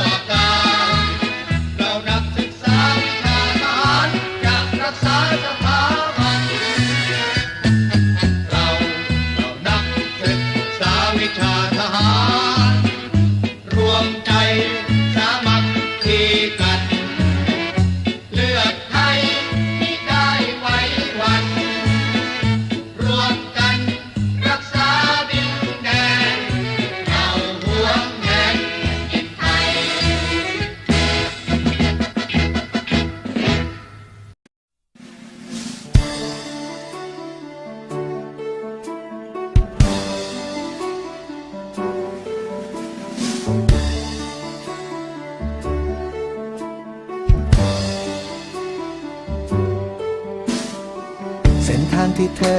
า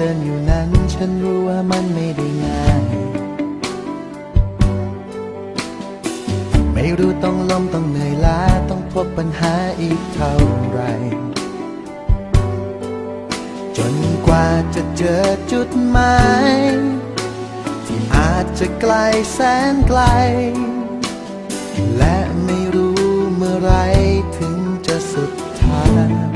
เดินอยู่นั้น ฉันรู้ว่ามันไม่ได้ง่าย ไม่รู้ต้องล้มต้องเหนื่อยล้าต้องพบปัญหาอีกเท่าไร จนกว่าจะเจอจุดหมายที่อาจจะไกลแสนไกล และไม่รู้เมื่อไรถึงจะสุดทาง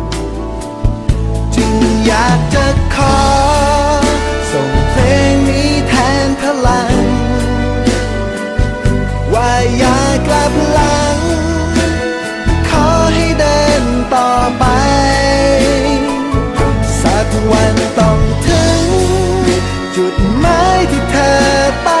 อยากจะขอ ส่งเพลงนี้แทนพลัง ว่าอย่ากลับหลัง ขอให้เดินต่อไป สักวันต้องถึง จุดหมายที่เธอตั้ง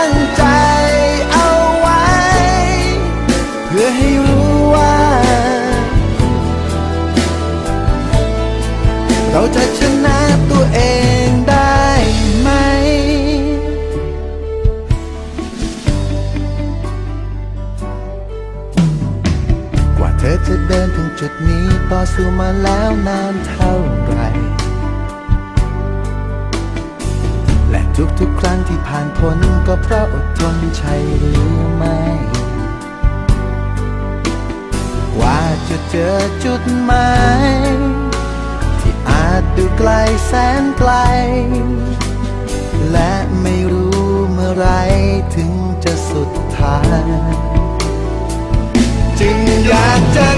ทุกครั้งที่ผ่านพ้นก็เพราะอดทนใช่หรือไม่ กว่าจะเจอจุดหมายที่อาจดูไกลแสนไกล และไม่รู้เมื่อไรถึงจะสุดทางจึงอยากจะ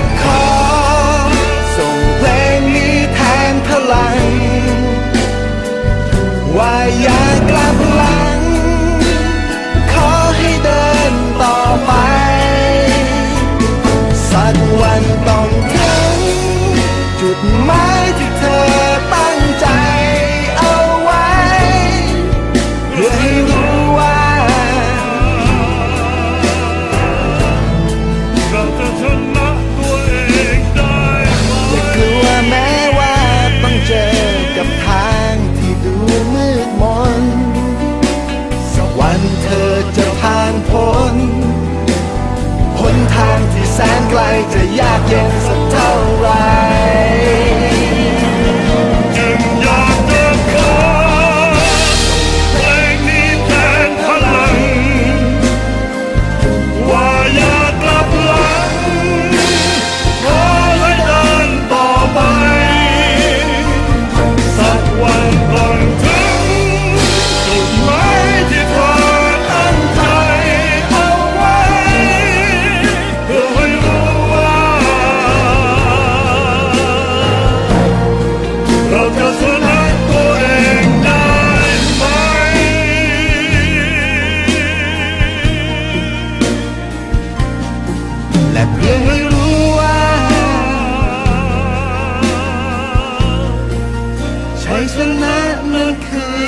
ฉันนั้นมันคือ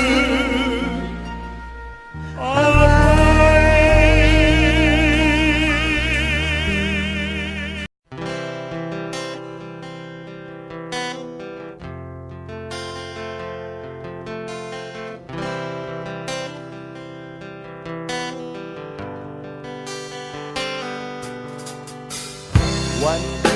อะไรวัน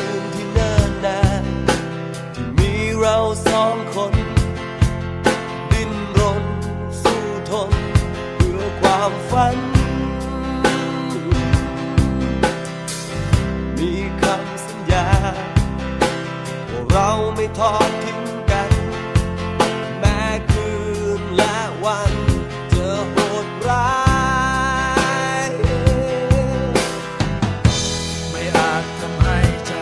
ไม่ทอดทิ้งกัน แม้คืนและวันเจอโหดร้าย ไม่อาจทำให้ใจ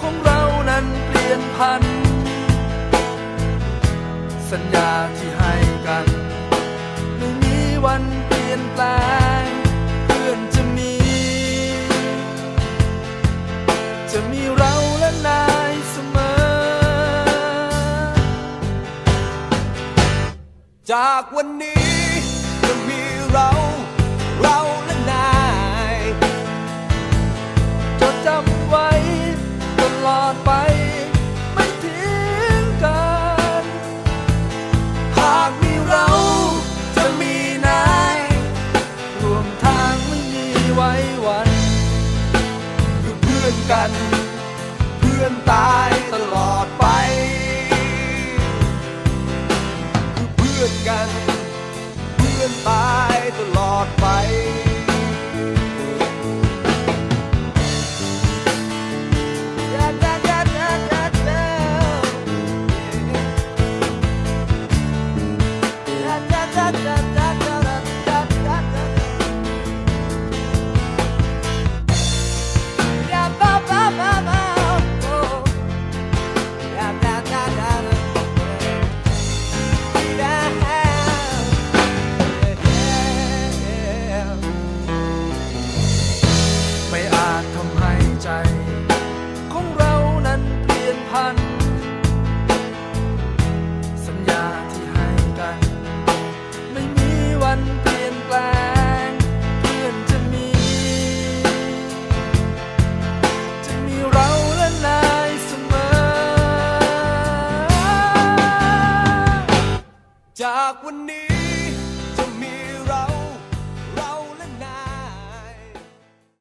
ของเรานั้นเปลี่ยนพัน สัญญาที่ จากวันนี้จะมีเรา เรา